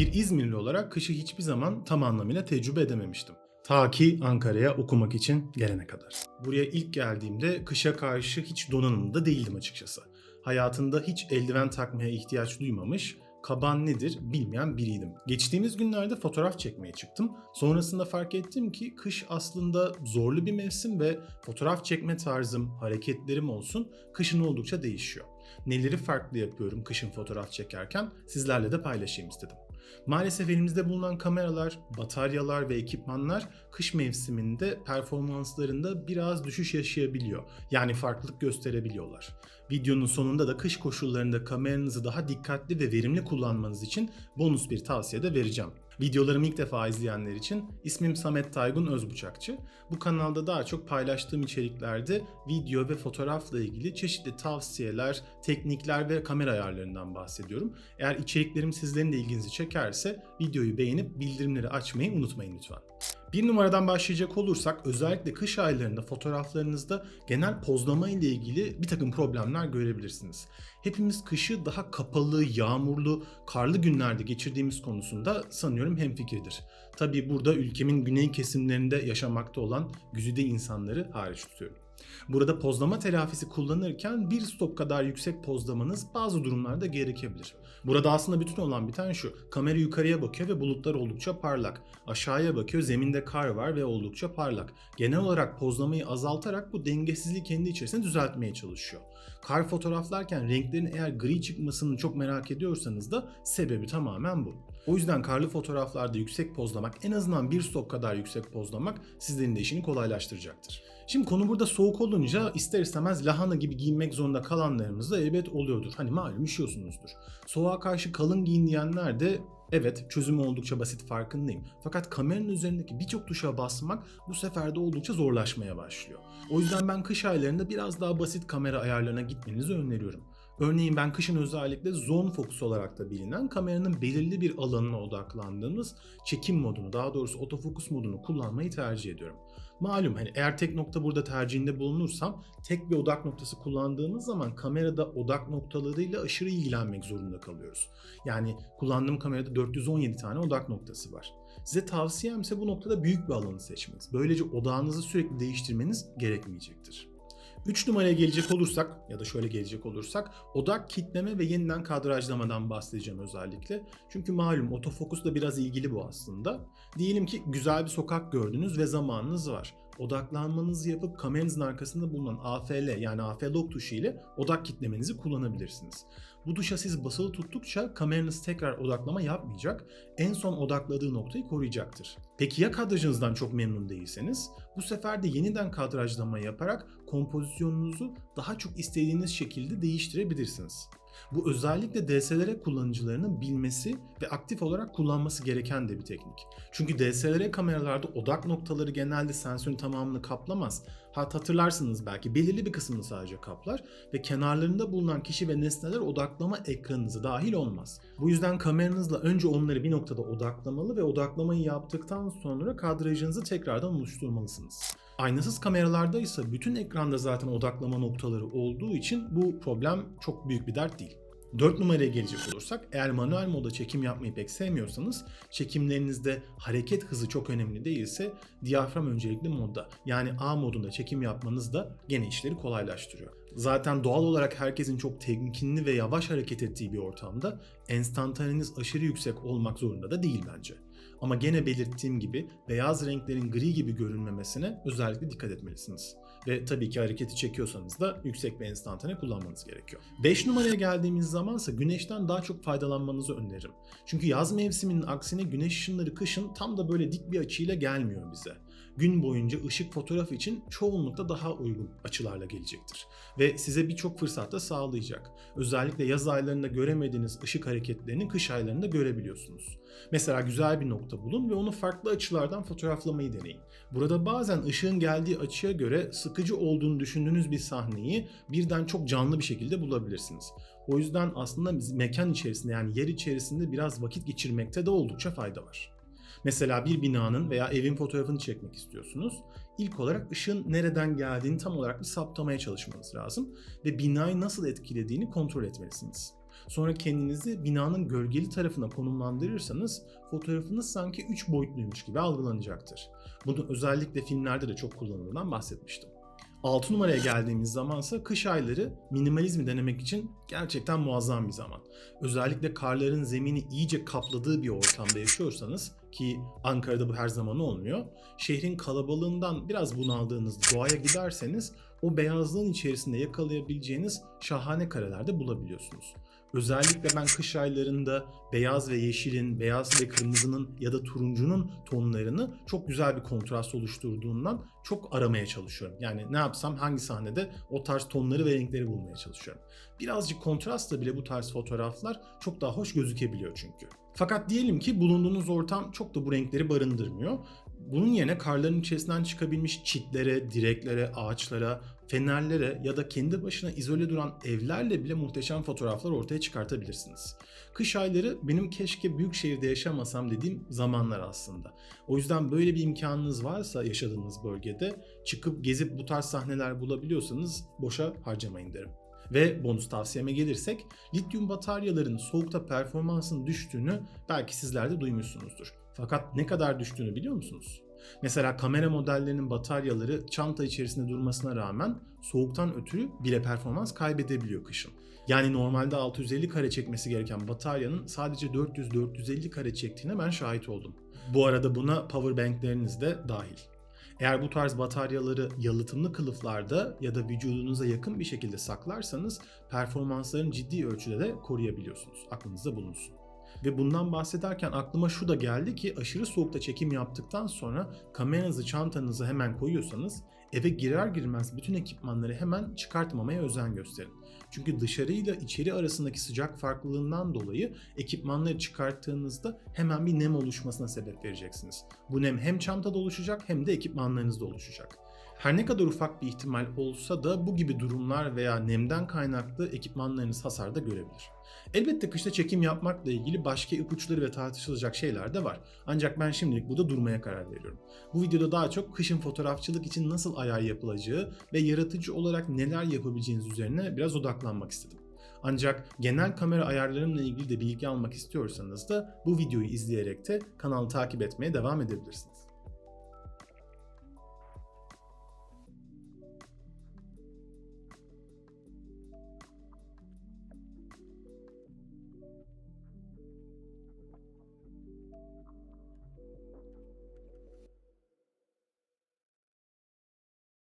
Bir İzmirli olarak kışı hiçbir zaman tam anlamıyla tecrübe edememiştim. Ta ki Ankara'ya okumak için gelene kadar. Buraya ilk geldiğimde kışa karşı hiç donanımlı değildim açıkçası. Hayatında hiç eldiven takmaya ihtiyaç duymamış, kaban nedir bilmeyen biriydim. Geçtiğimiz günlerde fotoğraf çekmeye çıktım. Sonrasında fark ettim ki kış aslında zorlu bir mevsim ve fotoğraf çekme tarzım, hareketlerim olsun kışın oldukça değişiyor. Neleri farklı yapıyorum kışın fotoğraf çekerken sizlerle de paylaşayım istedim. Maalesef elimizde bulunan kameralar, bataryalar ve ekipmanlar kış mevsiminde performanslarında biraz düşüş yaşayabiliyor. Yani farklılık gösterebiliyorlar. Videonun sonunda da kış koşullarında kameranızı daha dikkatli ve verimli kullanmanız için bonus bir tavsiye de vereceğim. Videolarımı ilk defa izleyenler için ismim Samet Taygun Özbuçakçı. Bu kanalda daha çok paylaştığım içeriklerde video ve fotoğrafla ilgili çeşitli tavsiyeler, teknikler ve kamera ayarlarından bahsediyorum. Eğer içeriklerim sizlerin de ilginizi çekerse videoyu beğenip bildirimleri açmayı unutmayın lütfen. Bir numaradan başlayacak olursak özellikle kış aylarında fotoğraflarınızda genel pozlama ile ilgili bir takım problemler görebilirsiniz. Hepimiz kışı daha kapalı, yağmurlu, karlı günlerde geçirdiğimiz konusunda sanıyorum hemfikirdir. Tabii burada ülkemin güney kesimlerinde yaşamakta olan güzide insanları hariç tutuyorum. Burada pozlama telafisi kullanırken bir stop kadar yüksek pozlamanız bazı durumlarda gerekebilir. Burada aslında bütün olan biten şu. Kamera yukarıya bakıyor ve bulutlar oldukça parlak. Aşağıya bakıyor zeminde kar var ve oldukça parlak. Genel olarak pozlamayı azaltarak bu dengesizliği kendi içerisinde düzeltmeye çalışıyor. Kar fotoğraflarken renklerin eğer gri çıkmasını çok merak ediyorsanız da sebebi tamamen bu. O yüzden karlı fotoğraflarda yüksek pozlamak, en azından bir stop kadar yüksek pozlamak sizlerin de işini kolaylaştıracaktır. Şimdi konu burada soğuk olunca ister istemez lahana gibi giyinmek zorunda kalanlarımız da elbet oluyordur. Hani malum üşüyorsunuzdur. Soğuğa karşı kalın giyin diyenler de Evet çözümü oldukça basit farkındayım. Fakat kameranın üzerindeki birçok tuşa basmak bu sefer de oldukça zorlaşmaya başlıyor. O yüzden ben kış aylarında biraz daha basit kamera ayarlarına gitmenizi öneriyorum. Örneğin ben kışın özellikle zone focus olarak da bilinen kameranın belirli bir alanına odaklandığımız çekim modunu daha doğrusu otofokus modunu kullanmayı tercih ediyorum. Malum hani eğer tek nokta burada tercihinde bulunursam tek bir odak noktası kullandığımız zaman kamerada odak noktalarıyla aşırı ilgilenmek zorunda kalıyoruz. Yani kullandığım kamerada 417 tane odak noktası var. Size tavsiyem ise bu noktada büyük bir alanı seçmeniz. Böylece odağınızı sürekli değiştirmeniz gerekmeyecektir. 3 numaraya gelecek olursak ya da şöyle gelecek olursak odak kitleme ve yeniden kadrajlamadan bahsedeceğim özellikle. Çünkü malum otofokusla biraz ilgili bu aslında. Diyelim ki güzel bir sokak gördünüz ve zamanınız var. Odaklanmanızı yapıp kameranızın arkasında bulunan AFL yani AF lock tuşu ile odak kitlemenizi kullanabilirsiniz. Bu tuşa siz basılı tuttukça kameranız tekrar odaklama yapmayacak. En son odakladığı noktayı koruyacaktır. Peki ya kadrajınızdan çok memnun değilseniz? Bu sefer de yeniden kadrajlama yaparak kompozisyonunuzu daha çok istediğiniz şekilde değiştirebilirsiniz. Bu özellikle DSLR kullanıcılarının bilmesi ve aktif olarak kullanması gereken de bir teknik. Çünkü DSLR kameralarda odak noktaları genelde sensörün tamamını kaplamaz. Hat hatırlarsınız belki belirli bir kısmını sadece kaplar ve kenarlarında bulunan kişi ve nesneler odaklama ekranınızı dahil olmaz. Bu yüzden kameranızla önce onları bir noktada odaklamalı ve odaklamayı yaptıktan sonra kadrajınızı tekrardan oluşturmalısınız. Aynasız kameralarda ise bütün ekranda zaten odaklama noktaları olduğu için bu problem çok büyük bir dert değil. 4 numaraya gelecek olursak eğer manuel moda çekim yapmayı pek sevmiyorsanız çekimlerinizde hareket hızı çok önemli değilse diyafram öncelikli modda yani A modunda çekim yapmanız da gene işleri kolaylaştırıyor. Zaten doğal olarak herkesin çok temkinli ve yavaş hareket ettiği bir ortamda enstantaneniz aşırı yüksek olmak zorunda da değil bence. Ama gene belirttiğim gibi beyaz renklerin gri gibi görünmemesine özellikle dikkat etmelisiniz. Ve tabii ki hareketi çekiyorsanız da yüksek bir enstantane kullanmanız gerekiyor. 5 numaraya geldiğimiz zamansa güneşten daha çok faydalanmanızı öneririm. Çünkü yaz mevsiminin aksine güneş ışınları kışın tam da böyle dik bir açıyla gelmiyor bize. Gün boyunca ışık fotoğraf için çoğunlukla daha uygun açılarla gelecektir. Ve size birçok fırsat da sağlayacak. Özellikle yaz aylarında göremediğiniz ışık hareketlerini kış aylarında görebiliyorsunuz. Mesela güzel bir nokta bulun ve onu farklı açılardan fotoğraflamayı deneyin. Burada bazen ışığın geldiği açıya göre sıkıcı olduğunu düşündüğünüz bir sahneyi birden çok canlı bir şekilde bulabilirsiniz. O yüzden aslında mekan içerisinde yani yer içerisinde biraz vakit geçirmekte de oldukça fayda var. Mesela bir binanın veya evin fotoğrafını çekmek istiyorsunuz. İlk olarak ışığın nereden geldiğini tam olarak bir saptamaya çalışmanız lazım ve binayı nasıl etkilediğini kontrol etmelisiniz. Sonra kendinizi binanın gölgeli tarafına konumlandırırsanız fotoğrafınız sanki 3 boyutluymuş gibi algılanacaktır. Bunu özellikle filmlerde de çok kullanıldığından bahsetmiştim. 6 numaraya geldiğimiz zamansa kış ayları minimalizmi denemek için gerçekten muazzam bir zaman. Özellikle karların zemini iyice kapladığı bir ortamda yaşıyorsanız ki Ankara'da bu her zaman olmuyor. Şehrin kalabalığından biraz bunaldığınız doğaya giderseniz o beyazlığın içerisinde yakalayabileceğiniz şahane karelerde bulabiliyorsunuz. Özellikle ben kış aylarında beyaz ve yeşilin, beyaz ve kırmızının ya da turuncunun tonlarını çok güzel bir kontrast oluşturduğundan çok aramaya çalışıyorum. Yani ne yapsam hangi sahnede o tarz tonları ve renkleri bulmaya çalışıyorum. Birazcık kontrastla bile bu tarz fotoğraflar çok daha hoş gözükebiliyor çünkü. Fakat diyelim ki bulunduğunuz ortam çok da bu renkleri barındırmıyor. Bunun yerine karların içerisinden çıkabilmiş çitlere, direklere, ağaçlara, fenerlere ya da kendi başına izole duran evlerle bile muhteşem fotoğraflar ortaya çıkartabilirsiniz. Kış ayları benim keşke büyük şehirde yaşamasam dediğim zamanlar aslında. O yüzden böyle bir imkanınız varsa yaşadığınız bölgede çıkıp gezip bu tarz sahneler bulabiliyorsanız boşa harcamayın derim. Ve bonus tavsiyeme gelirsek lityum bataryaların soğukta performansının düştüğünü belki sizler de duymuşsunuzdur. Fakat ne kadar düştüğünü biliyor musunuz? Mesela kamera modellerinin bataryaları çanta içerisinde durmasına rağmen soğuktan ötürü bile performans kaybedebiliyor kışın. Yani normalde 650 kare çekmesi gereken bataryanın sadece 400-450 kare çektiğine ben şahit oldum. Bu arada buna powerbankleriniz de dahil. Eğer bu tarz bataryaları yalıtımlı kılıflarda ya da vücudunuza yakın bir şekilde saklarsanız performanslarını ciddi ölçüde de koruyabiliyorsunuz. Aklınızda bulunsun. Ve bundan bahsederken aklıma şu da geldi ki aşırı soğukta çekim yaptıktan sonra kameranızı çantanıza hemen koyuyorsanız eve girer girmez bütün ekipmanları hemen çıkartmamaya özen gösterin. Çünkü dışarıyla içeri arasındaki sıcak farklılığından dolayı ekipmanları çıkarttığınızda hemen bir nem oluşmasına sebep vereceksiniz. Bu nem hem çantada oluşacak hem de ekipmanlarınızda oluşacak. Her ne kadar ufak bir ihtimal olsa da bu gibi durumlar veya nemden kaynaklı ekipmanlarınız hasarda görebilir. Elbette kışta çekim yapmakla ilgili başka ipuçları ve tartışılacak şeyler de var. Ancak ben şimdilik burada durmaya karar veriyorum. Bu videoda daha çok kışın fotoğrafçılık için nasıl ayar yapılacağı ve yaratıcı olarak neler yapabileceğiniz üzerine biraz odaklanmak istedim. Ancak genel kamera ayarlarımla ilgili de bilgi almak istiyorsanız da bu videoyu izleyerek de kanalı takip etmeye devam edebilirsiniz.